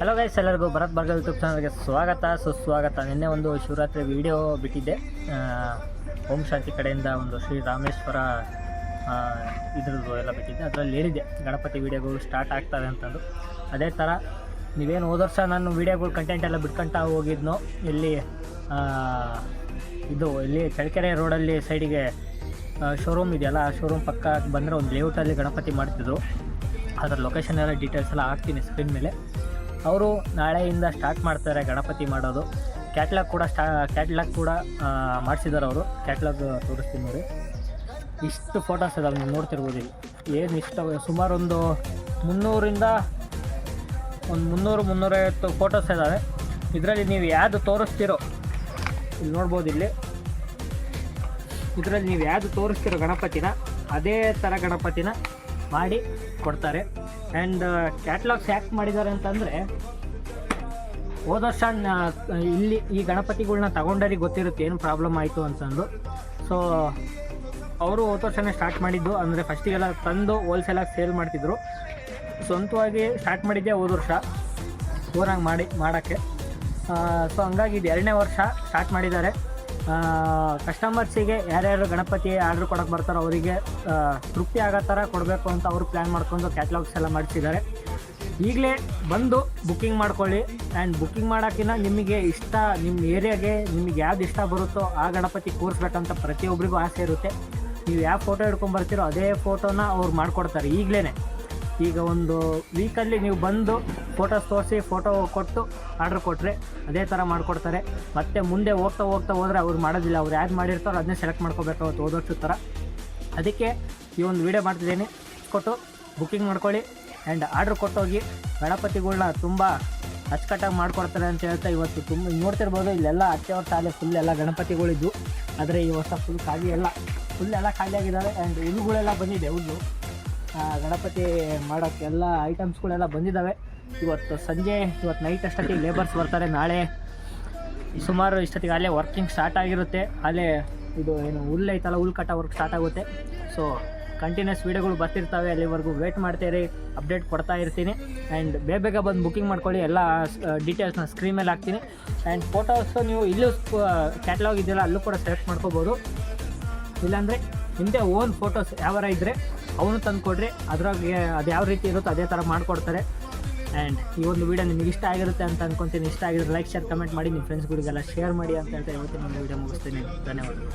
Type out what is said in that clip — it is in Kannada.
ಹಲೋ ಗೈಸ್ ಎಲ್ಲರಿಗೂ ಭರತ್ ಭಾರ್ಗವ ಯೂಟ್ಯೂಬ್ ಚಾನಲ್ಗೆ ಸ್ವಾಗತ. ಸುಸ್ವಾಗತ ನಿನ್ನೆ ಒಂದು ಶಿವರಾತ್ರಿ ವಿಡಿಯೋ ಬಿಟ್ಟಿದ್ದೆ. ಓಂ ಶಾಂತಿ ಕಡೆಯಿಂದ ಒಂದು ಶ್ರೀ ರಾಮೇಶ್ವರ ಇದ್ರದ್ದು ಎಲ್ಲ ಬಿಟ್ಟಿದ್ದೆ. ಅದರಲ್ಲಿ ಹೇಳಿದ್ದೆ, ಗಣಪತಿ ವೀಡಿಯೋಗಳು ಸ್ಟಾರ್ಟ್ ಆಗ್ತವೆ ಅಂತಂದು. ಅದೇ ಥರ ನೀವೇನು ಹೋದ ವರ್ಷ ನಾನು ವೀಡಿಯೋಗಳು ಕಂಟೆಂಟ್ ಎಲ್ಲ ಬಿಟ್ಕೊಂತ ಹೋಗಿದ್ನೋ, ಇಲ್ಲಿ ಇದು, ಇಲ್ಲಿ ಚಳ್ಳಕೆರೆ ರೋಡಲ್ಲಿ ಸೈಡಿಗೆ ಶೋರೂಮ್ ಇದೆಯಲ್ಲ, ಆ ಶೋರೂಮ್ ಪಕ್ಕ ಬಂದರೆ ಒಂದು ಲೇಔಟಲ್ಲಿ ಗಣಪತಿ ಮಾಡ್ತಿದ್ರು. ಅದರ ಲೊಕೇಶನ್ ಎಲ್ಲ ಡೀಟೇಲ್ಸ್ ಎಲ್ಲ ಹಾಕ್ತೀನಿ ಸ್ಕ್ರೀನ್ ಮೇಲೆ. ಅವರು ನಾಳೆಯಿಂದ ಸ್ಟಾರ್ಟ್ ಮಾಡ್ತಾರೆ ಗಣಪತಿ ಮಾಡೋದು. ಕ್ಯಾಟ್ಲಾಗ್ ಕೂಡ ಸ್ಟಾ ಕ್ಯಾಟ್ಲಾಗ್ ಕೂಡ ಮಾಡಿಸಿದ್ದಾರೆ ಅವರು. ಕ್ಯಾಟ್ಲಾಗ್ ತೋರಿಸ್ತೀನಿ ನೋಡಿ. ಇಷ್ಟು ಫೋಟೋಸ್ ಇದಾವೆ, ನೀವು ನೋಡ್ತಿರ್ಬೋದು ಇಲ್ಲಿ. ಏನು ಇಷ್ಟು, ಸುಮಾರು ಒಂದು ಮುನ್ನೂರಿಂದ ಒಂದು ಮುನ್ನೂರು, ಮುನ್ನೂರೈವತ್ತು ಫೋಟೋಸ್ ಇದ್ದಾವೆ ಇದರಲ್ಲಿ ನೀವು ಯಾವುದು ತೋರಿಸ್ತಿರೋ, ಇಲ್ಲಿ ನೋಡ್ಬೋದು ಇಲ್ಲಿ. ಇದರಲ್ಲಿ ನೀವು ಯಾವುದು ತೋರಿಸ್ತಿರೋ ಗಣಪತಿನ ಅದೇ ಥರ ಗಣಪತಿನ ಮಾಡಿ ಕೊಡ್ತಾರೆ. ಆ್ಯಂಡ್ ಕ್ಯಾಟ್ಲಾಗ್ಸ್ ಯಾಕೆ ಮಾಡಿದ್ದಾರೆ ಅಂತಂದರೆ, ಹೋದ ವರ್ಷ ಇಲ್ಲಿ ಈ ಗಣಪತಿಗಳ್ನ ತಗೊಂಡರಿಗೆ ಗೊತ್ತಿರುತ್ತೆ ಏನು ಪ್ರಾಬ್ಲಮ್ ಆಯಿತು ಅಂತಂದು. ಸೊ ಅವರು ಹೋದ ವರ್ಷನೇ ಸ್ಟಾರ್ಟ್ ಮಾಡಿದ್ದು. ಅಂದರೆ ಫಸ್ಟಿಗೆಲ್ಲ ತಂದು ಹೋಲ್ಸೇಲಾಗಿ ಸೇಲ್ ಮಾಡ್ತಿದ್ರು. ಸ್ವಂತವಾಗಿ ಸ್ಟಾರ್ಟ್ ಮಾಡಿದ್ದೆ ಹೋದ ವರ್ಷ. ಮಾಡಿ, ಮಾಡೋಕ್ಕೆ. ಸೊ ಹಂಗಾಗಿ ಇದು ಎರಡನೇ ವರ್ಷ ಸ್ಟಾರ್ಟ್ ಮಾಡಿದ್ದಾರೆ. ಕಸ್ಟಮರ್ಸಿಗೆ ಯಾರ್ಯಾರು ಗಣಪತಿ ಆರ್ಡ್ರ್ ಕೊಡೋಕೆ ಬರ್ತಾರೋ ಅವರಿಗೆ ತೃಪ್ತಿ ಆಗೋ ಥರ ಕೊಡಬೇಕು ಅಂತ ಅವರು ಪ್ಲ್ಯಾನ್ ಮಾಡ್ಕೊಂಡು ಕ್ಯಾಟ್ಲಾಗ್ಸ್ ಎಲ್ಲ ಮಾಡಿಸಿದ್ದಾರೆ. ಈಗಲೇ ಬಂದು ಬುಕ್ಕಿಂಗ್ ಮಾಡ್ಕೊಳ್ಳಿ. ಆ್ಯಂಡ್ ಬುಕ್ಕಿಂಗ್ ಮಾಡೋಕ್ಕಿಂತ ನಿಮಗೆ ಇಷ್ಟ ನಿಮ್ಮ ಏರಿಯಾಗೆ ನಿಮಗೆ ಯಾವ್ದು ಇಷ್ಟ ಬರುತ್ತೋ ಆ ಗಣಪತಿ ಕೂರಿಸ್ಬೇಕಂತ ಪ್ರತಿಯೊಬ್ಬರಿಗೂ ಆಸೆ ಇರುತ್ತೆ. ನೀವು ಯಾವ ಫೋಟೋ ಹಿಡ್ಕೊಂಡು ಬರ್ತೀರೋ ಅದೇ ಫೋಟೋನ ಅವ್ರು ಮಾಡಿಕೊಡ್ತಾರೆ ಈಗಲೇ ಈಗ ಒಂದು ವೀಕಲ್ಲಿ ನೀವು ಬಂದು ಫೋಟೋಸ್ ತೋರಿಸಿ ಫೋಟೋ ಕೊಟ್ಟು ಆರ್ಡ್ರ್ ಕೊಟ್ಟರೆ ಅದೇ ಥರ ಮಾಡಿಕೊಡ್ತಾರೆ. ಮತ್ತು ಮುಂದೆ ಹೋಗ್ತಾ ಹೋಗ್ತಾ ಹೋದರೆ ಅವ್ರು ಮಾಡೋದಿಲ್ಲ. ಅವ್ರು ಯಾರು ಮಾಡಿರ್ತಾರೋ ಅದನ್ನೇ ಸೆಲೆಕ್ಟ್ ಮಾಡ್ಕೋಬೇಕಾಗುತ್ತೆ ಓದೋಷ್ಟು ಥರ ಅದಕ್ಕೆ ಈ ಒಂದು ವಿಡಿಯೋ ಮಾಡ್ತಿದ್ದೀನಿ. ಕೊಟ್ಟು ಬುಕ್ಕಿಂಗ್ ಮಾಡ್ಕೊಳ್ಳಿ. ಆ್ಯಂಡ್ ಆರ್ಡ್ರ್ ಕೊಟ್ಟೋಗಿ ಗಣಪತಿಗಳನ್ನ ತುಂಬ ಅಚ್ಚುಕಟ್ಟಾಗಿ ಮಾಡ್ಕೊಡ್ತಾರೆ ಅಂತ ಹೇಳ್ತಾ ಇವತ್ತು ತುಂಬ ನೋಡ್ತಿರ್ಬೋದು ಇಲ್ಲೆಲ್ಲ ಹತ್ತೇ ಶಾಲೆ ಫುಲ್ ಎಲ್ಲ ಗಣಪತಿಗಳಿದ್ದು ಆದರೆ ಈ ವರ್ಷ ಫುಲ್ ಖಾಲಿ ಎಲ್ಲ ಫುಲ್ ಎಲ್ಲ ಖಾಲಿಯಾಗಿದ್ದಾವೆ ಆ್ಯಂಡ್ ಹುಲ್ಲುಗಳೆಲ್ಲ ಬಂದಿದೆ ಹುಲ್ಲು. ಗಣಪತಿ ಮಾಡೋಕ್ಕೆ ಎಲ್ಲ ಐಟಮ್ಸ್ಗಳೆಲ್ಲ ಬಂದಿದ್ದಾವೆ. ಇವತ್ತು ಸಂಜೆ, ಇವತ್ತು ನೈಟ್ ಅಷ್ಟೊತ್ತಿಗೆ ಲೇಬರ್ಸ್ ಬರ್ತಾರೆ. ನಾಳೆ ಸುಮಾರು ಇಷ್ಟೊತ್ತಿಗೆ ಅಲ್ಲೇ ವರ್ಕಿಂಗ್ ಸ್ಟಾರ್ಟ್ ಆಗಿರುತ್ತೆ. ಅಲ್ಲೇ ಇದು ಏನು ಹುಲ್ಲು ಐತಲ್ಲ ಹುಲ್ಲು ಕಟ್ಟ ವರ್ಕ್ ಸ್ಟಾರ್ಟ್ ಆಗುತ್ತೆ. ಸೊ ಕಂಟಿನ್ಯೂಸ್ ವೀಡಿಯೋಗಳು ಬರ್ತಿರ್ತವೆ. ಅಲ್ಲಿವರೆಗೂ ವೇಟ್ ಮಾಡ್ತೀರಿ ಅಪ್ಡೇಟ್ ಕೊಡ್ತಾ ಇರ್ತೀನಿ. ಆ್ಯಂಡ್ ಬೇಗ ಬೇಗ ಬಂದು ಬುಕ್ಕಿಂಗ್ ಮಾಡ್ಕೊಳ್ಳಿ. ಎಲ್ಲ ಡೀಟೇಲ್ಸ್ನ ಸ್ಕ್ರೀನ್ ಮೇಲೆ ಹಾಕ್ತೀನಿ. ಆ್ಯಂಡ್ ಫೋಟೋಸು ನೀವು ಇಲ್ಲೂ ಕ್ಯಾಟ್ಲಾಗ್ ಇದೆಯಲ್ಲ, ಅಲ್ಲೂ ಕೂಡ ಸೆಲೆಕ್ಟ್ ಮಾಡ್ಕೋಬೋದು. ಇಲ್ಲಾಂದರೆ ನಿಮ್ಮದೇ ಓನ್ ಫೋಟೋಸ್ ಯಾವಾರ ಇದ್ದರೆ ಅವನು ತಂದು ಕೊಡ್ರಿ ಅದ್ರಾಗೆ ಅದು ಯಾವ ರೀತಿ ಇರುತ್ತೋ ಅದೇ ಥರ ಮಾಡಿಕೊಡ್ತಾರೆ. ಆ್ಯಂಡ್ ಈ ಒಂದು ವೀಡಿಯೋ ನಿಮಗೆ ಇಷ್ಟ ಆಗಿರುತ್ತೆ ಅಂತ ಅನ್ಕೊಂತೀನಿ. ಇಷ್ಟ ಆಗಿದ್ರೆ ಲೈಕ್ ಶೇರ್ ಕಮೆಂಟ್ ಮಾಡಿ ನಿಮ್ಮ ಫ್ರೆಂಡ್ಸ್ಗಳಿಗೆಲ್ಲ ಶೇರ್ ಮಾಡಿ ಅಂತ ಹೇಳ್ತಾ ಇವತ್ತಿನ ಒಂದು ವಿಡಿಯೋ ಮುಗಿಸ್ತೀನಿ. ಧನ್ಯವಾದಗಳು.